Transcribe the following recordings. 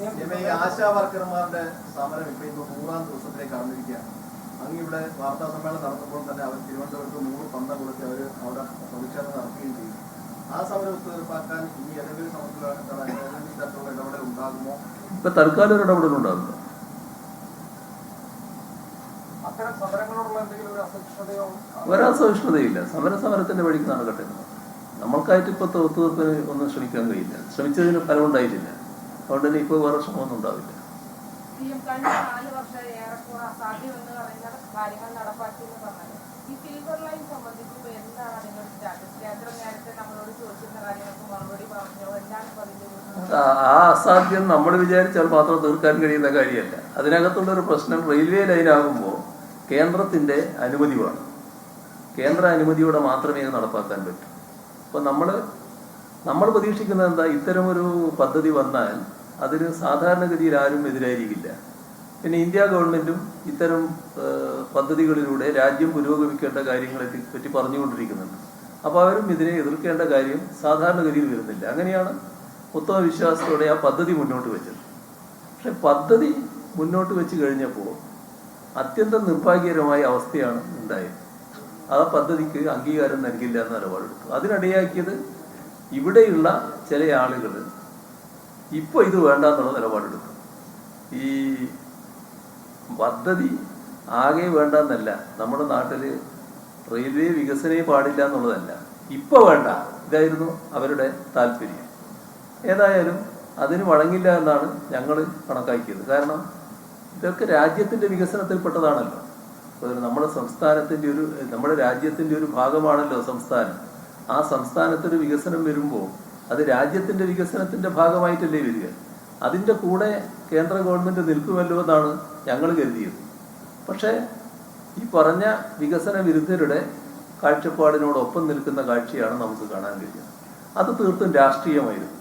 ഈ ആശാ വർക്കർമാരുടെ സമരം ഇപ്പൊ ഇപ്പൊ നൂറാം ദിവസത്തിലേക്ക് കടന്നിരിക്കുകയാണ്. അങ്ങ് ഇവിടെ വാർത്താ സമ്മേളനം നടത്തുമ്പോൾ തന്നെ അവർ തിരുവനന്തപുരത്ത് നൂറ് പന്ത കൊടുത്ത് അവർ അവിടെ പ്രതിഷേധം നടത്തുകയും ചെയ്യും ആ സമരം തീർപ്പാക്കാൻ ഇനി ഏതെങ്കിലും സമരത്തിലുള്ള ഏതെങ്കിലും തരത്തിലുള്ള ഇടപെടൽ ഉണ്ടാകുമോ? ഇപ്പൊ തൽക്കാലം ഒരു ഒരു അസഹിഷ്ണുതയോ? ഒരസഹിഷ്ണുതയില്ല സമര സമരത്തിന്റെ വഴിക്ക് നടക്കട്ടെ. നമ്മൾക്കായിട്ട് ഇപ്പൊ ഒത്തുതീർപ്പിന് ഒന്നും ശ്രമിക്കാൻ കഴിയില്ല. ശ്രമിച്ചതിന് ഫലം ഉണ്ടായിട്ടില്ല. അതുകൊണ്ട് തന്നെ ഇപ്പോൾ വേറെ ശ്രമമൊന്നും ഉണ്ടാവില്ല. ഇപ്പൊ ആ അസാധ്യം നമ്മൾ വിചാരിച്ചാൽ മാത്രം തീർക്കാൻ കഴിയുന്ന കാര്യമല്ല. അതിനകത്തുള്ള ഒരു പ്രശ്നം റെയിൽവേ ലൈൻ ആകുമ്പോൾ കേന്ദ്രത്തിന്റെ അനുമതി വേണം കേന്ദ്ര അനുമതിയോടെ മാത്രമേ ഇത് നടപ്പാക്കാൻ പറ്റൂ. അപ്പോൾ നമ്മൾ നമ്മൾ പ്രതീക്ഷിക്കുന്നത് എന്താ? ഇത്തരമൊരു പദ്ധതി വന്നാൽ അതിന് സാധാരണഗതിയിൽ ആരും എതിരായിരിക്കില്ല. പിന്നെ ഇന്ത്യ ഗവൺമെന്റും ഇത്തരം പദ്ധതികളിലൂടെ രാജ്യം പുരോഗമിക്കേണ്ട കാര്യങ്ങളെ പറ്റി പറഞ്ഞുകൊണ്ടിരിക്കുന്നുണ്ട്. അപ്പോൾ അവരും ഇതിനെ എതിർക്കേണ്ട കാര്യം സാധാരണഗതിയിൽ വരുന്നില്ല. അങ്ങനെയാണ് ഉത്തമ വിശ്വാസത്തോടെ ആ പദ്ധതി മുന്നോട്ട് വെച്ചത്. പക്ഷെ പദ്ധതി മുന്നോട്ട് വെച്ച് കഴിഞ്ഞപ്പോൾ അത്യന്തം നിർഭാഗ്യകരമായ അവസ്ഥയാണ് ഉണ്ടായത്. ആ പദ്ധതിക്ക് അംഗീകാരം നൽകില്ല എന്ന നിലപാടെടുത്തു. അതിനിടയാക്കിയത് ഇവിടെയുള്ള ചില ആളുകൾ ഇപ്പോൾ ഇത് വേണ്ട എന്നുള്ള നിലപാടെടുത്തു ഈ പദ്ധതി ആകെ വേണ്ട എന്നല്ല നമ്മുടെ നാട്ടിൽ റെയിൽവേ വികസനേ പാടില്ല എന്നുള്ളതല്ല ഇപ്പൊ വേണ്ട. ഇതായിരുന്നു അവരുടെ താല്പര്യം. ഏതായാലും അതിന് വഴങ്ങില്ല എന്നാണ് ഞങ്ങൾ കണക്കാക്കിയത്. കാരണം ഇതൊക്കെ രാജ്യത്തിന്റെ വികസനത്തിൽപ്പെട്ടതാണല്ലോ. പെട്ടതാണല്ലോ നമ്മുടെ സംസ്ഥാനത്തിന്റെ ഒരു നമ്മുടെ രാജ്യത്തിന്റെ ഒരു ഭാഗമാണല്ലോ സംസ്ഥാനം. ആ സംസ്ഥാനത്തൊരു വികസനം വരുമ്പോൾ അത് രാജ്യത്തിന്റെ വികസനത്തിന്റെ ഭാഗമായിട്ടല്ലേ വരിക. അതിന്റെ കൂടെ കേന്ദ്ര ഗവൺമെന്റ് നിൽക്കുമല്ലോ എന്നാണ് ഞങ്ങൾ കരുതിയത്. പക്ഷേ ഈ പറഞ്ഞ വികസന വിരുദ്ധരുടെ കാഴ്ചപ്പാടിനോടൊപ്പം നിൽക്കുന്ന കാഴ്ചയാണ് നമുക്ക് കാണാൻ കഴിയുന്നത് അത് തീർത്തും രാഷ്ട്രീയമായിരുന്നു.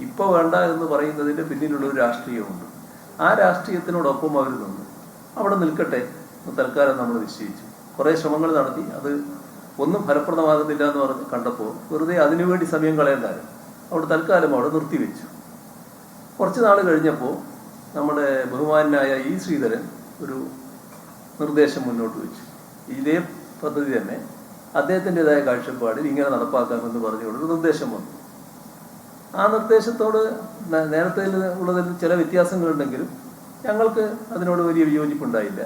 ഇപ്പൊ വേണ്ട എന്ന് പറയുന്നതിന്റെ പിന്നിലുള്ള ഒരു രാഷ്ട്രീയമുണ്ട്. ആ രാഷ്ട്രീയത്തിനോടൊപ്പം അവർ നിന്നു. അവിടെ നിൽക്കട്ടെ തൽക്കാലം നമ്മൾ നിശ്ചയിച്ചു. കുറെ ശ്രമങ്ങൾ നടത്തി. അത് ഒന്നും ഫലപ്രദമാകുന്നില്ല എന്ന് പറഞ്ഞ് കണ്ടപ്പോൾ വെറുതെ അതിനുവേണ്ടി സമയം കളയണ്ടായിരുന്നു. അവിടെ തൽക്കാലം അവിടെ നിർത്തിവെച്ചു. കുറച്ച് നാൾ കഴിഞ്ഞപ്പോൾ നമ്മുടെ ബഹുമാനായ ഇ ശ്രീധരൻ ഒരു നിർദ്ദേശം മുന്നോട്ട് വെച്ചു. ഇതേ പദ്ധതി തന്നെ അദ്ദേഹത്തിന്റെതായ കാഴ്ചപ്പാടിൽ ഇങ്ങനെ നടപ്പാക്കാമെന്ന് പറഞ്ഞുകൊണ്ട് ഒരു നിർദ്ദേശം വന്നു. ആ നിർദ്ദേശത്തോട് നേരത്തെ ഉള്ളതിൽ ചില വ്യത്യാസങ്ങളുണ്ടെങ്കിലും ഞങ്ങൾക്ക് അതിനോട് വലിയ വിയോജിപ്പുണ്ടായില്ല.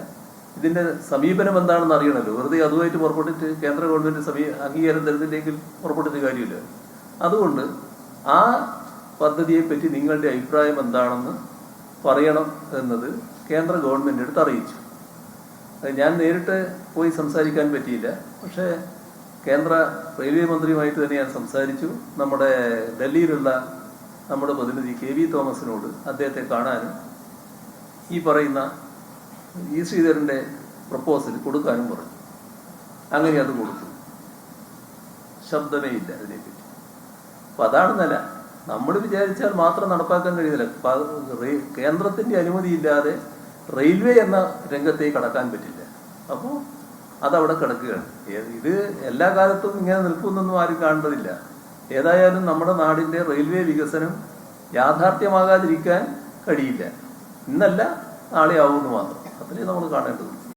ഇതിന്റെ സമീപനം എന്താണെന്ന് അറിയണമല്ലോ വെറുതെ അതുമായിട്ട് പുറപ്പെട്ടിട്ട് കേന്ദ്ര ഗവൺമെന്റ് സമീ അംഗീകാരം തരുന്നില്ലെങ്കിൽ പുറപ്പെട്ടിട്ട് കാര്യമില്ല. അതുകൊണ്ട് ആ പദ്ധതിയെ പറ്റി നിങ്ങളുടെ അഭിപ്രായം എന്താണെന്ന് പറയണം എന്നത് കേന്ദ്ര ഗവൺമെന്റ് അടുത്ത് അറിയിച്ചു. ഞാൻ നേരിട്ട് പോയി സംസാരിക്കാൻ പറ്റിയില്ല. പക്ഷേ കേന്ദ്ര റെയിൽവേ മന്ത്രിയുമായിട്ട് തന്നെ ഞാൻ സംസാരിച്ചു. നമ്മുടെ ഡൽഹിയിലുള്ള നമ്മുടെ പ്രതിനിധി കെ വി തോമസിനോട് അദ്ദേഹത്തെ കാണാനും ഈ പറയുന്ന ഇ ശ്രീധരന്റെ പ്രപ്പോസൽ കൊടുക്കാനും പറഞ്ഞു. അങ്ങനെ അത് കൊടുത്തു. ശബ്ദമേ ഇല്ല അതിനെപ്പറ്റി. അപ്പൊ അതാണ് നില. നമ്മൾ വിചാരിച്ചാൽ മാത്രം നടപ്പാക്കാൻ കഴിയുന്നില്ല. കേന്ദ്രത്തിന്റെ അനുമതി ഇല്ലാതെ റെയിൽവേ എന്ന രംഗത്തേക്ക് കടക്കാൻ പറ്റില്ല. അപ്പോൾ അതവിടെ കിടക്കുകയാണ്. ഇത് എല്ലാ കാലത്തും ഇങ്ങനെ നിൽക്കുന്നൊന്നും ആരും കാണേണ്ടതില്ല ഏതായാലും നമ്മുടെ നാടിന്റെ റെയിൽവേ വികസനം യാഥാർത്ഥ്യമാകാതിരിക്കാൻ കഴിയില്ല. ഇന്നല്ല നാളെ ആവുമെന്ന് മാത്രം. അത്രയും നമ്മൾ കാണേണ്ടതുണ്ട്